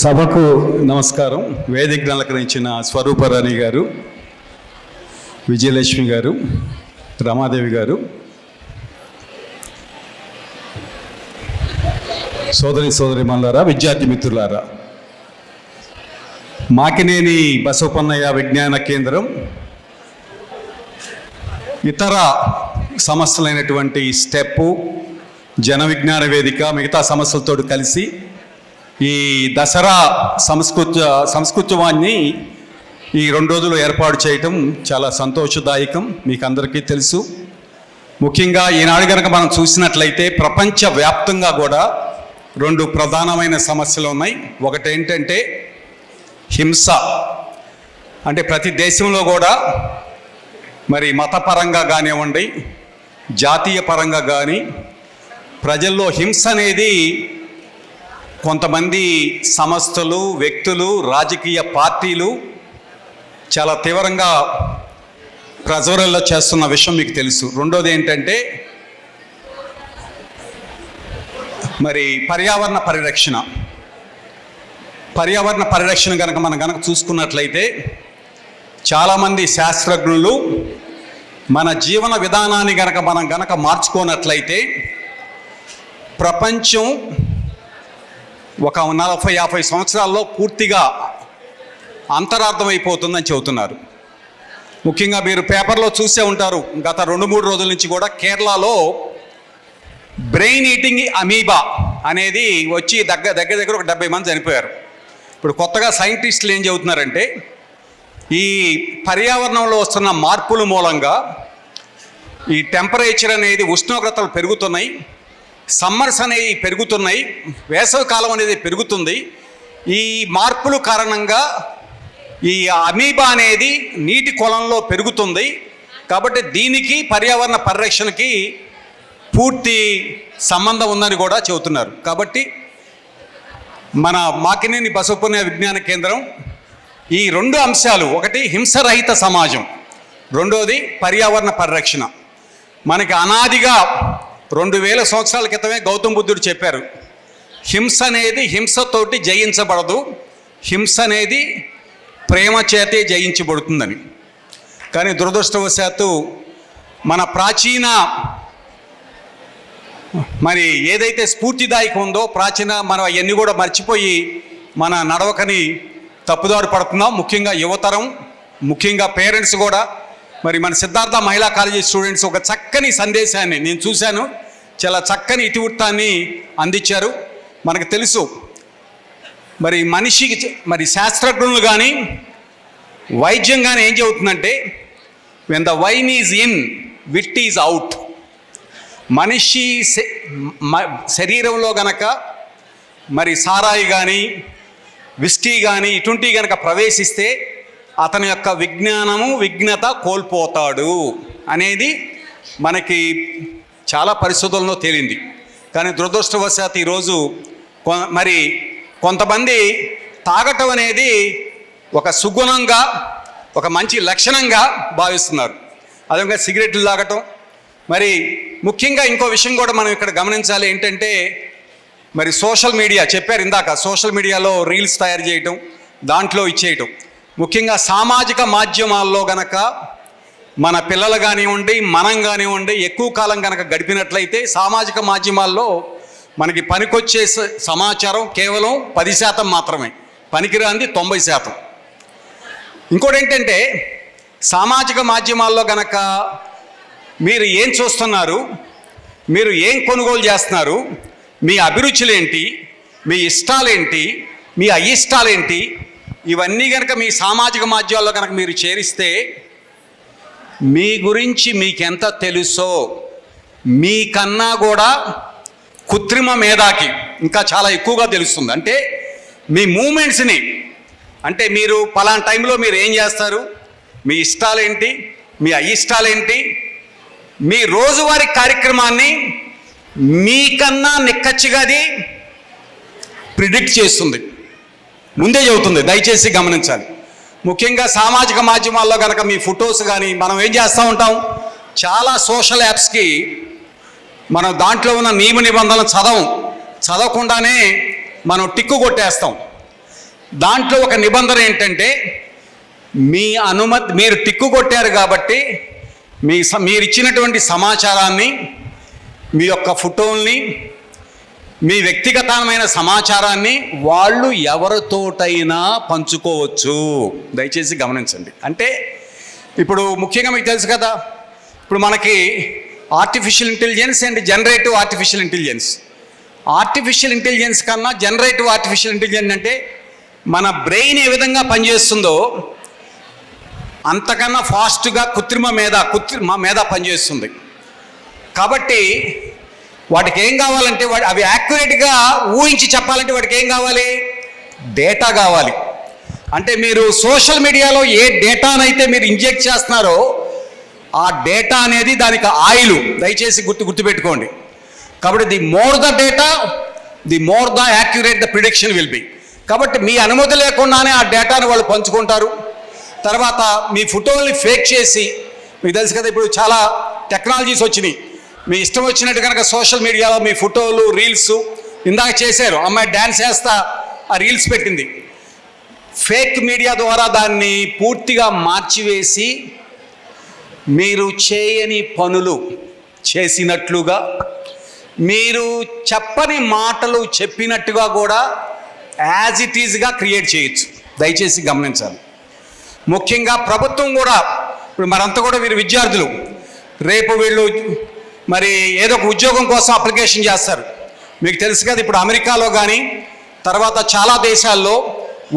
సభకు నమస్కారం. వేదికను అలంకరించిన స్వరూపరాణి గారు విజయలక్ష్మి గారు రమాదేవి గారు సోదరి సోదరి మల్లారా విద్యార్థి మిత్రులారా మాకినేని బసవపన్నయ్య విజ్ఞాన కేంద్రం ఇతర సమస్యలైనటువంటి స్టెప్పు జన విజ్ఞాన వేదిక మిగతా సమస్యలతో కలిసి ఈ దసరా సంస్కృత సంస్కృత్యవాన్ని ఈ రెండు రోజులు ఏర్పాటు చేయటం చాలా సంతోషదాయకం మీకు అందరికీ తెలుసు. ముఖ్యంగా ఈనాడు కనుక మనం చూసినట్లయితే ప్రపంచ వ్యాప్తంగా కూడా రెండు ప్రధానమైన సమస్యలు ఉన్నాయి. ఒకటి ఏంటంటే హింస. అంటే ప్రతి దేశంలో కూడా మరి మతపరంగా కానివ్వండి జాతీయ పరంగా కానీ ప్రజల్లో హింస అనేది కొంతమంది సంస్థలు వ్యక్తులు రాజకీయ పార్టీలు చాలా తీవ్రంగా ప్రజోరల్లో చేస్తున్న విషయం మీకు తెలుసు. రెండోది ఏంటంటే మరి పర్యావరణ పరిరక్షణ. పర్యావరణ పరిరక్షణ కనుక మనం కనుక చూసుకున్నట్లయితే చాలామంది శాస్త్రజ్ఞులు మన జీవన విధానాన్ని కనుక మనం గనక మార్చుకోనట్లయితే ప్రపంచం ఒక నలభై యాభై సంవత్సరాల్లో పూర్తిగా అంతరార్థమైపోతుందని చెబుతున్నారు. ముఖ్యంగా మీరు పేపర్లో చూసే ఉంటారు గత రెండు మూడు రోజుల నుంచి కూడా కేరళలో బ్రెయిన్ ఈటింగ్ అమీబా అనేది వచ్చి దగ్గర దగ్గర దగ్గర ఒక డెబ్బై మంది చనిపోయారు. ఇప్పుడు కొత్తగా సైంటిస్టులు ఏం చెబుతున్నారంటే ఈ పర్యావరణంలో వస్తున్న మార్పుల మూలంగా ఈ టెంపరేచర్ అనేది ఉష్ణోగ్రతలు పెరుగుతున్నాయి. సమ్మర్స్ అనేవి పెరుగుతున్నాయి వేసవి కాలం అనేది పెరుగుతుంది. ఈ మార్పులు కారణంగా ఈ అమీబా అనేది నీటి కొలంలో పెరుగుతుంది. కాబట్టి దీనికి పర్యావరణ పరిరక్షణకి పూర్తి సంబంధం ఉందని కూడా చెబుతున్నారు. కాబట్టి మన మాకినేని బసవపుణ్య విజ్ఞాన కేంద్రం ఈ రెండు అంశాలు ఒకటి హింసరహిత సమాజం రెండోది పర్యావరణ పరిరక్షణ. మనకి అనాదిగా రెండు వేల సంవత్సరాల క్రితమే గౌతమ బుద్ధుడు చెప్పారు హింస అనేది హింసతోటి జయించబడదు హింస అనేది ప్రేమ చేతే జయించబడుతుందని. కానీ దురదృష్టవశాత్తు మన ప్రాచీన మరి ఏదైతే స్ఫూర్తిదాయకం ఉందో ప్రాచీన మనం అవన్నీ కూడా మర్చిపోయి మన నడవకని తప్పుదారు పడుతున్నాం. ముఖ్యంగా యువతరం ముఖ్యంగా పేరెంట్స్ కూడా. మరి మన సిద్ధార్థ మహిళా కాలేజీ స్టూడెంట్స్ ఒక చక్కని సందేశాన్ని నేను చూశాను. చాలా చక్కని ఇతివృత్తాన్ని అందించారు. మనకు తెలుసు మరి మనిషికి మరి శాస్త్రజ్ఞులు కానీ వైద్యం కానీ ఏం చెబుతుందంటే when the wine is in wit is out మనిషి శరీరంలో గనక మరి సారాయి కానీ విస్కీ కానీ ఇటువంటివి కనుక ప్రవేశిస్తే అతని యొక్క విజ్ఞానము విఘ్నత కోల్పోతాడు. అనేది మనకి చాలా పరిశోధనలో తేలింది. కానీ దురదృష్టవశాత్ ఈరోజు కొ- మరి కొంతమంది తాగటం అనేది ఒక సుగుణంగా ఒక మంచి లక్షణంగా భావిస్తున్నారు. అదేవిధంగా సిగరెట్లు తాగటం. మరి ముఖ్యంగా ఇంకో విషయం కూడా మనం ఇక్కడ గమనించాలి ఏంటంటే మరి సోషల్ మీడియా చెప్పారు ఇందాక సోషల్ మీడియాలో రీల్స్ తయారు చేయటం దాంట్లో ఇచ్చేయటం. ముఖ్యంగా సామాజిక మాధ్యమాల్లో గనక మన పిల్లలు కానివ్వండి మనం కానివ్వండి ఎక్కువ కాలం కనుక గడిపినట్లయితే సామాజిక మాధ్యమాల్లో మనకి పనికొచ్చే సమాచారం కేవలం పది శాతం మాత్రమే. పనికిరాంది తొంభై శాతం. ఇంకోటి ఏంటంటే సామాజిక మాధ్యమాల్లో గనక మీరు ఏం చూస్తున్నారు మీరు ఏం కొనుగోలు చేస్తున్నారు మీ అభిరుచులేంటి మీ ఇష్టాలేంటి మీ అయిష్టాలేంటి ఇవన్నీ కనుక మీ సామాజిక మాధ్యమాల్లో కనుక మీరు చేరిస్తే మీ గురించి మీకెంత తెలుసో మీకన్నా కూడా కృత్రిమ మేధాకి ఇంకా చాలా ఎక్కువగా తెలుస్తుంది. అంటే మీ మూమెంట్స్ని అంటే మీరు పలానా టైంలో మీరు ఏం చేస్తారు? మీ ఇష్టాలేంటి? మీ అయిష్టాలేంటి? మీ రోజువారీ కార్యక్రమాన్ని మీకన్నా నిక్కచ్చిగా అది ప్రిడిక్ట్ చేస్తుంది. ముందే చెబుతుంది దయచేసి గమనించాలి. ముఖ్యంగా సామాజిక మాధ్యమాల్లో కనుక మీ ఫొటోస్ కానీ మనం ఏం చేస్తూ ఉంటాం? చాలా సోషల్ యాప్స్కి మనం దాంట్లో ఉన్న నియమ నిబంధనలు చదవం. చదవకుండానే మనం టిక్కు కొట్టేస్తాం. దాంట్లో ఒక నిబంధన ఏంటంటే మీ అనుమతి మీరు టిక్కు కొట్టారు కాబట్టి మీ స- మీరు ఇచ్చినటువంటి సమాచారాన్ని మీ యొక్క ఫోటోల్ని మీ వ్యక్తిగతమైన సమాచారాన్ని వాళ్ళు ఎవరితోటైనా పంచుకోవచ్చు. దయచేసి గమనించండి. అంటే ఇప్పుడు ముఖ్యంగా మీకు తెలుసు కదా ఇప్పుడు మనకి artificial intelligence and generative artificial intelligence artificial intelligence కన్నా జనరేటివ్ ఆర్టిఫిషియల్ ఇంటెలిజెన్స్ అంటే మన బ్రెయిన్ ఏ విధంగా పనిచేస్తుందో అంతకన్నా ఫాస్ట్గా కృత్రిమ మీద కృత్రిమ మీద పనిచేస్తుంది. కాబట్టి వాటికి ఏం కావాలంటే వాటి అవి యాక్యురేట్గా ఊహించి చెప్పాలంటే వాటికి ఏం కావాలి? డేటా కావాలి. అంటే మీరు సోషల్ మీడియాలో ఏ డేటానైతే మీరు ఇంజెక్ట్ చేస్తున్నారో ఆ డేటా అనేది దానికి ఆయిల్. దయచేసి గుర్తు గుర్తుపెట్టుకోండి. కాబట్టి the more the data the more the accurate the prediction will be కాబట్టి మీ అనుమతి లేకుండానే ఆ డేటాను వాళ్ళు పంచుకుంటారు. తర్వాత మీ ఫోటోల్ని ఫేక్ చేసి మీకు తెలుసు కదా ఇప్పుడు చాలా టెక్నాలజీస్ వచ్చినాయి. మీ ఇష్టం వచ్చినట్టు కనుక సోషల్ మీడియాలో మీ ఫోటోలు రీల్స్ ఇందాక చేశారు. అమ్మాయి డ్యాన్స్ చేస్తా ఆ రీల్స్ పెట్టింది. ఫేక్ మీడియా ద్వారా దాన్ని పూర్తిగా మార్చివేసి మీరు చేయని పనులు చేసినట్లుగా మీరు చెప్పని మాటలు చెప్పినట్టుగా కూడా యాజ్ ఇట్ ఈజ్గా క్రియేట్ చేయొచ్చు. దయచేసి గమనించాలి. ముఖ్యంగా ప్రభుత్వం కూడా ఇప్పుడు మరంతా కూడా వీరు విద్యార్థులు. రేపు వీళ్ళు మరి ఏదో ఒక ఉద్యోగం కోసం అప్లికేషన్ చేస్తారు. మీకు తెలుసు కదా ఇప్పుడు అమెరికాలో కానీ తర్వాత చాలా దేశాల్లో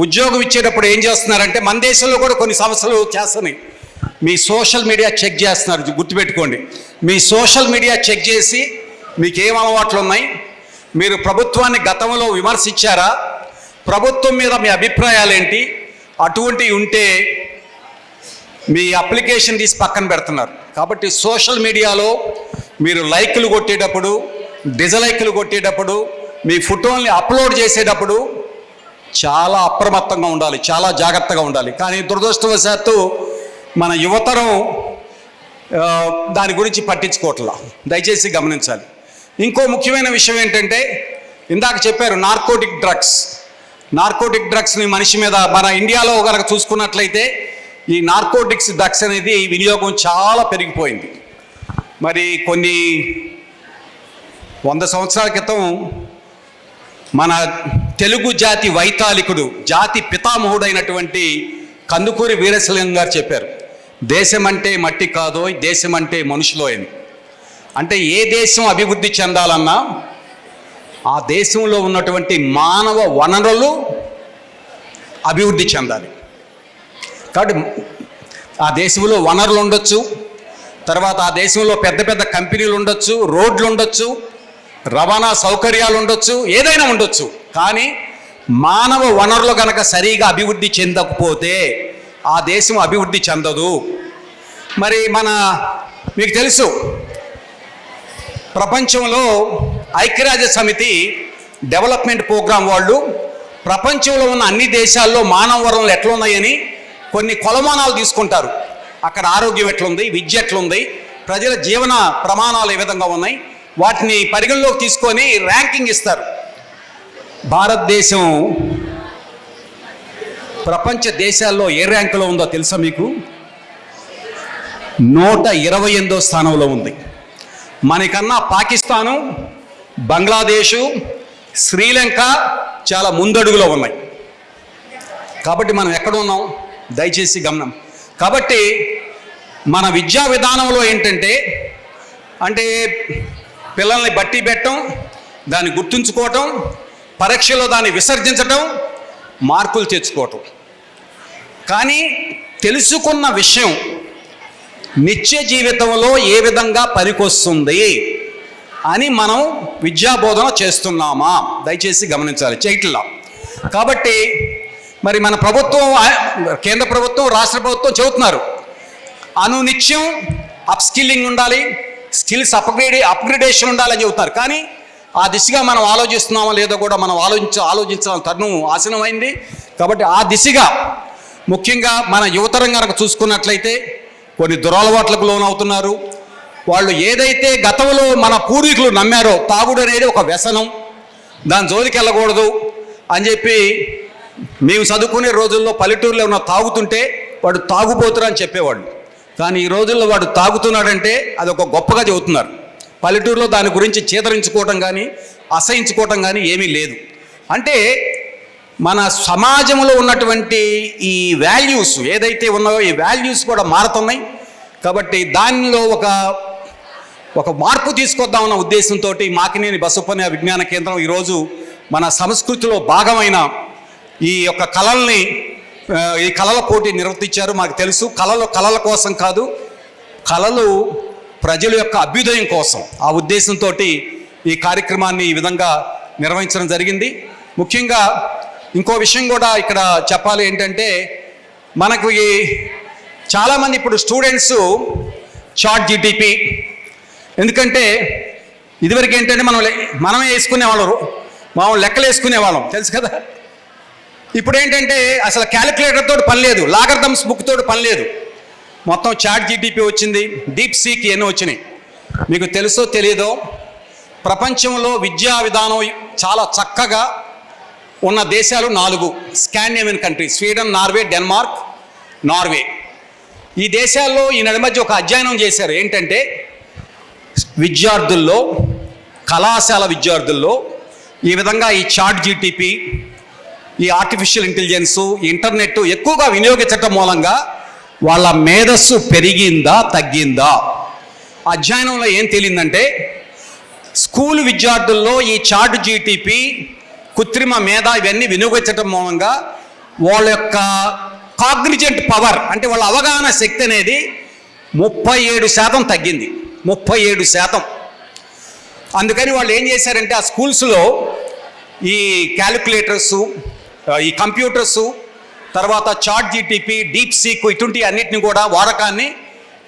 ఉద్యోగం ఇచ్చేటప్పుడు ఏం చేస్తున్నారంటే మన దేశంలో కూడా కొన్ని సంస్థలు చేస్తున్నాయి. మీ సోషల్ మీడియా చెక్ చేస్తున్నారు గుర్తుపెట్టుకోండి. మీ సోషల్ మీడియా చెక్ చేసి మీకు ఏం అలవాట్లు ఉన్నాయి? మీరు ప్రభుత్వాన్ని గతంలో విమర్శించారా? ప్రభుత్వం మీద మీ అభిప్రాయాలు ఏంటి? అటువంటివి ఉంటే మీ అప్లికేషన్ తీసి పక్కన పెడుతున్నారు. కాబట్టి సోషల్ మీడియాలో మీరు లైక్లు కొట్టేటప్పుడు డిజలైక్లు కొట్టేటప్పుడు మీ ఫోటోల్ని అప్లోడ్ చేసేటప్పుడు చాలా అప్రమత్తంగా ఉండాలి చాలా జాగ్రత్తగా ఉండాలి. కానీ దురదృష్టవశాత్తు మన యువతరం దాని గురించి పట్టించుకోవట్లా. దయచేసి గమనించాలి. ఇంకో ముఖ్యమైన విషయం ఏంటంటే ఇందాక చెప్పారు నార్కోటిక్ డ్రగ్స్. నార్కోటిక్ డ్రగ్స్ని మనిషి మీద మన ఇండియాలో కనుక చూసుకున్నట్లయితే ఈ నార్కోటిక్స్ డ్రగ్స్ అనేది వినియోగం చాలా పెరిగిపోయింది. మరి కొన్ని వంద సంవత్సరాల క్రితం మన తెలుగు జాతి వైతాళికుడు జాతి పితామహుడైనటువంటి కందుకూరి వీరశలింగం గారు చెప్పారు దేశం అంటే మట్టి కాదో దేశం అంటే మనుషులో అని. అంటే ఏ దేశం అభివృద్ధి చెందాలన్నా ఆ దేశంలో ఉన్నటువంటి మానవ వనరులు అభివృద్ధి చెందాలి. కాబట్టి ఆ దేశంలో వనరులు ఉండొచ్చు తర్వాత ఆ దేశంలో పెద్ద పెద్ద కంపెనీలు ఉండొచ్చు రోడ్లు ఉండొచ్చు రవాణా సౌకర్యాలు ఉండొచ్చు ఏదైనా ఉండొచ్చు. కానీ మానవ వనరులు కనుక సరిగా అభివృద్ధి చెందకపోతే ఆ దేశం అభివృద్ధి చెందదు. మరి మన మీకు తెలుసు ప్రపంచంలో ఐక్యరాజ్య సమితి డెవలప్మెంట్ ప్రోగ్రాం వాళ్ళు ప్రపంచంలో ఉన్న అన్ని దేశాల్లో మానవ వనరులు ఎట్లున్నాయని కొన్ని కొలమానాలు తీసుకుంటారు. అక్కడ ఆరోగ్యం ఎట్లుంది విద్య ఎట్లుంది ప్రజల జీవన ప్రమాణాలు ఏ విధంగా ఉన్నాయి వాటిని పరిగణలోకి తీసుకొని ర్యాంకింగ్ ఇస్తారు. భారతదేశం ప్రపంచ దేశాల్లో ఏ ర్యాంకులో ఉందో తెలుసా మీకు? నూట ఇరవై ఎనిమిదో స్థానంలో ఉంది. మనకన్నా పాకిస్తాను బంగ్లాదేశు శ్రీలంక చాలా ముందడుగులో ఉన్నాయి. కాబట్టి మనం ఎక్కడ ఉన్నాం? దయచేసి గమనం. కాబట్టి మన విద్యా విధానంలో ఏంటంటే అంటే పిల్లల్ని బట్టి పెట్టడం దాన్ని గుర్తుంచుకోవటం పరీక్షలో దాన్ని విసర్జించటం మార్కులు తెచ్చుకోవటం. కానీ తెలుసుకున్న విషయం నిత్య జీవితంలో ఏ విధంగా పనికొస్తుంది అని మనం విద్యాబోధన చేస్తున్నామా? దయచేసి గమనించాలి. చేయట్లా కాబట్టి మరి మన ప్రభుత్వం కేంద్ర ప్రభుత్వం రాష్ట్ర ప్రభుత్వం చెబుతున్నారు. అనునిత్యం అప్స్కిల్లింగ్ ఉండాలి స్కిల్స్ అప్గ్రేడ్ అప్గ్రేడేషన్ ఉండాలని చెబుతారు. కానీ ఆ దిశగా మనం ఆలోచిస్తున్నామో లేదో కూడా మనం ఆలోచించ ఆలోచించాలని తరుణం ఆసనమైంది. కాబట్టి ఆ దిశగా ముఖ్యంగా మన యువతరం కనుక చూసుకున్నట్లయితే కొన్ని దురలవాట్లకు లోనవుతున్నారు. వాళ్ళు ఏదైతే గతంలో మన పూర్వీకులు నమ్మారో తాగుడు అనేది ఒక వ్యసనం. దాని జోలికి వెళ్ళకూడదు అని చెప్పి మేము చదువుకునే రోజుల్లో పల్లెటూరులో ఉన్న తాగుతుంటే వాడు తాగుపోతురా అని చెప్పేవాళ్ళు. కానీ ఈ రోజుల్లో వాడు తాగుతున్నాడంటే అది ఒక గొప్పగా చెబుతున్నారు. పల్లెటూరులో దాని గురించి చేదరించుకోవటం కానీ అసహించుకోవటం కానీ ఏమీ లేదు. అంటే మన సమాజంలో ఉన్నటువంటి ఈ వాల్యూస్ ఏదైతే ఉన్నాయో ఈ వాల్యూస్ కూడా మారుతున్నాయి. కాబట్టి దానిలో ఒక ఒక మార్పు తీసుకొద్దామన్న ఉద్దేశంతో మాకినేని బసప్పని విజ్ఞాన కేంద్రం ఈరోజు మన సంస్కృతిలో భాగమైన ఈ యొక్క కళల్ని ఈ కళల పోటీ నిర్వర్తించారు. మాకు తెలుసు కళలు కళల కోసం కాదు కళలు ప్రజల యొక్క అభ్యుదయం కోసం. ఆ ఉద్దేశంతో ఈ కార్యక్రమాన్ని ఈ విధంగా నిర్వహించడం జరిగింది. ముఖ్యంగా ఇంకో విషయం కూడా ఇక్కడ చెప్పాలి ఏంటంటే మనకు ఈ చాలామంది ఇప్పుడు స్టూడెంట్స్ చాట్ జీటీపీ. ఎందుకంటే ఇదివరకు ఏంటంటే మనం మనమే వేసుకునేవాళ్ళం మామూలు లెక్కలు వేసుకునేవాళ్ళం తెలుసు కదా? ఇప్పుడు ఏంటంటే అసలు క్యాలిక్యులేటర్ తోటి పని లేదు లాగర్థమ్స్ బుక్ తోటి పని లేదు. మొత్తం చాట్ జీటీపీ వచ్చింది డీప్ సీక్ ఎన్నో వచ్చినాయి. మీకు తెలుసో తెలియదో ప్రపంచంలో విద్యా విధానం చాలా చక్కగా ఉన్న దేశాలు నాలుగు Scandinavian country Sweden Norway Denmark Norway. ఈ దేశాల్లో ఈ మధ్య ఒక అధ్యయనం చేశారు ఏంటంటే విద్యార్థుల్లో కళాశాల విద్యార్థుల్లో ఈ విధంగా ఈ చాట్ జీటీపీ ఈ ఆర్టిఫిషియల్ ఇంటెలిజెన్సు ఇంటర్నెట్ ఎక్కువగా వినియోగించటం మూలంగా వాళ్ళ మేధస్సు పెరిగిందా తగ్గిందా? అధ్యయనంలో ఏం తేలిందంటే స్కూల్ విద్యార్థుల్లో ఈ చాట్ జీటీపీ కృత్రిమ మేధ ఇవన్నీ వినియోగించడం మూలంగా వాళ్ళ యొక్క కాగ్నిజెంట్ పవర్ అంటే వాళ్ళ అవగాహన శక్తి అనేది ముప్పై ఏడు శాతం తగ్గింది. ముప్పై ఏడు శాతం. అందుకని వాళ్ళు ఏం చేశారంటే ఆ స్కూల్స్లో ఈ క్యాలిక్యులేటర్సు ఈ కంప్యూటర్సు తర్వాత చాట్ జీటీపీ డీప్ సీక్ ఇటువంటి అన్నిటిని కూడా వాడకాన్ని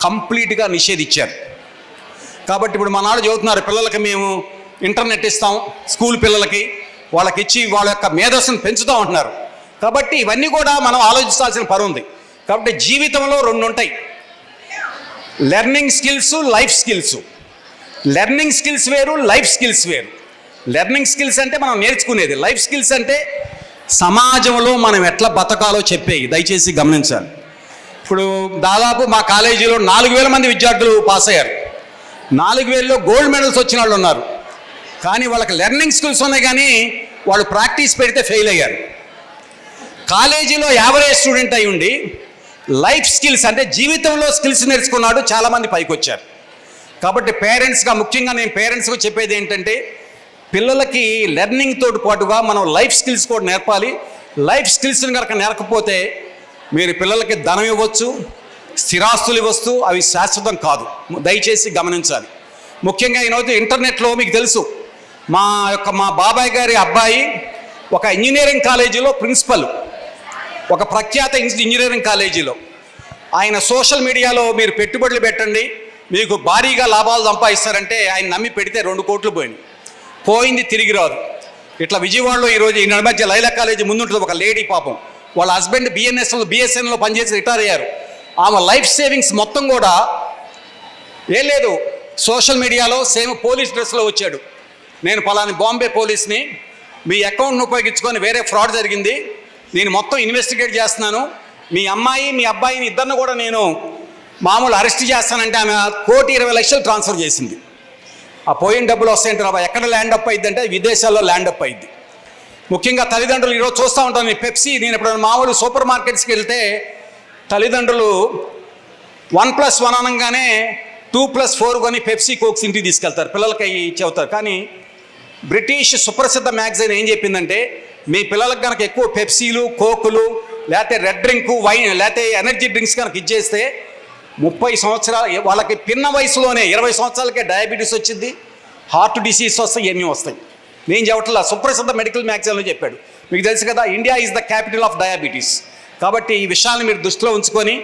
కంప్లీట్గా నిషేధించారు. కాబట్టి ఇప్పుడు మా నాడు చదువుతున్నారు పిల్లలకి మేము ఇంటర్నెట్ ఇస్తాం స్కూల్ పిల్లలకి వాళ్ళకి ఇచ్చి వాళ్ళ యొక్క మేధస్సును పెంచుతూ ఉంటున్నారు కాబట్టి ఇవన్నీ కూడా మనం ఆలోచించాల్సిన పని ఉంది. కాబట్టి జీవితంలో రెండు ఉంటాయి. Learning skills life skills. Learning skills వేరు లైఫ్ స్కిల్స్ వేరు. లెర్నింగ్ స్కిల్స్ అంటే మనం నేర్చుకునేది. లైఫ్ స్కిల్స్ అంటే సమాజంలో మనం ఎట్లా బతకాలో చెప్పేవి దయచేసి గమనించాలి. ఇప్పుడు దాదాపు మా కాలేజీలో నాలుగు వేల మంది విద్యార్థులు పాస్ అయ్యారు. నాలుగు వేలలో గోల్డ్ మెడల్స్ వచ్చిన వాళ్ళు ఉన్నారు. కానీ వాళ్ళకి లెర్నింగ్ స్కిల్స్ ఉన్నాయి కానీ వాళ్ళు ప్రాక్టీస్ పెడితే ఫెయిల్ అయ్యారు. కాలేజీలో యావరేజ్ స్టూడెంట్ అయి ఉండి లైఫ్ స్కిల్స్ అంటే జీవితంలో స్కిల్స్ నేర్చుకున్నాడు చాలామంది పైకి వచ్చారు. కాబట్టి పేరెంట్స్గా ముఖ్యంగా నేను పేరెంట్స్గా చెప్పేది ఏంటంటే పిల్లలకి లెర్నింగ్ తోటి పాటుగా మనం లైఫ్ స్కిల్స్ కూడా నేర్పాలి. లైఫ్ స్కిల్స్ని కనుక నేర్కపోతే మీరు పిల్లలకి ధనం ఇవ్వచ్చు స్థిరాస్తులు ఇవ్వచ్చు అవి శాశ్వతం కాదు. దయచేసి గమనించాలి. ముఖ్యంగా ఈరోజు ఇంటర్నెట్లో మీకు తెలుసు మా యొక్క మా బాబాయ్ గారి అబ్బాయి ఒక ఇంజనీరింగ్ కాలేజీలో ప్రిన్సిపల్ ఒక ప్రఖ్యాత ఇంజనీరింగ్ కాలేజీలో ఆయన సోషల్ మీడియాలో మీరు పెట్టుబడులు పెట్టండి మీకు భారీగా లాభాలు సంపాదిస్తారంటే ఆయన నమ్మి పెడితే రెండు కోట్లు పోయింది పోయింది తిరిగి రాదు. ఇట్లా విజయవాడలో ఈరోజు ఈ నడి మధ్య లైలా కాలేజీ ముందుంటుంది ఒక లేడీ పాపం. వాళ్ళ హస్బెండ్ బిఎన్ఎస్ఎల్ బిఎస్ఎన్ఎల్లో పనిచేసి రిటైర్ అయ్యారు. ఆమె లైఫ్ సేవింగ్స్ మొత్తం కూడా ఏం లేదు సోషల్ మీడియాలో సేమ్ పోలీస్ డ్రెస్లో వచ్చాడు. నేను పలాని బాంబే పోలీస్ని మీ అకౌంట్ను ఉపయోగించుకొని వేరే ఫ్రాడ్ జరిగింది. నేను మొత్తం ఇన్వెస్టిగేట్ చేస్తున్నాను. మీ అమ్మాయి మీ అబ్బాయిని ఇద్దరిని కూడా నేను మామూలు అరెస్ట్ చేస్తానంటే ఆమె కోటి ఇరవై లక్షలు ట్రాన్స్ఫర్ చేసింది. ఆ పోయిన డబ్బులు వస్తాయంటే రాబా ఎక్కడ ల్యాండ్ అప్ అయింది అంటే విదేశాల్లో ల్యాండ్ అప్ అయింది ముఖ్యంగా తల్లిదండ్రులు ఈరోజు చూస్తూ ఉంటాను ఈ పెప్సీ నేను ఎప్పుడైనా మామూలు సూపర్ మార్కెట్స్కి వెళ్తే తల్లిదండ్రులు వన్ ప్లస్ వన్ అనగానే టూ ప్లస్ ఫోర్ కొని పెప్సీ కోక్స్ ఇంటికి తీసుకెళ్తారు. పిల్లలకి అవి చెబుతారు. కానీ బ్రిటిష్ సుప్రసిద్ధ మ్యాగజైన్ ఏం చెప్పిందంటే మీ పిల్లలకు కనుక ఎక్కువ పెప్సీలు కోకులు లేకపోతే రెడ్ డ్రింక్ వైన్ లేకపోతే ఎనర్జీ డ్రింక్స్ కనుక ఇచ్చేస్తే ముప్పై సంవత్సరాలు వాళ్ళకి పిన్న వయసులోనే ఇరవై సంవత్సరాలకే డయాబెటీస్ వచ్చింది హార్ట్ డిసీజ్ వస్తాయి ఇవన్నీ వస్తాయి. నేను చెప్పట్లా సుప్రసిద్ధ మెడికల్ మ్యాగజైన్లో చెప్పాడు. మీకు తెలుసు కదా India is the capital of diabetes. కాబట్టి ఈ విషయాన్ని మీరు దృష్టిలో ఉంచుకొని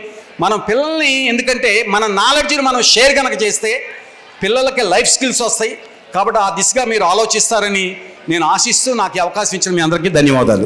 మనం పిల్లల్ని ఎందుకంటే మన నాలెడ్జ్ని మనం షేర్ కనుక చేస్తే పిల్లలకి లైఫ్ స్కిల్స్ వస్తాయి. కాబట్టి ఆ దిశగా మీరు ఆలోచిస్తారని నేను ఆశిస్తూ నాకు అవకాశం ఇచ్చిన మీ అందరికీ ధన్యవాదాలు.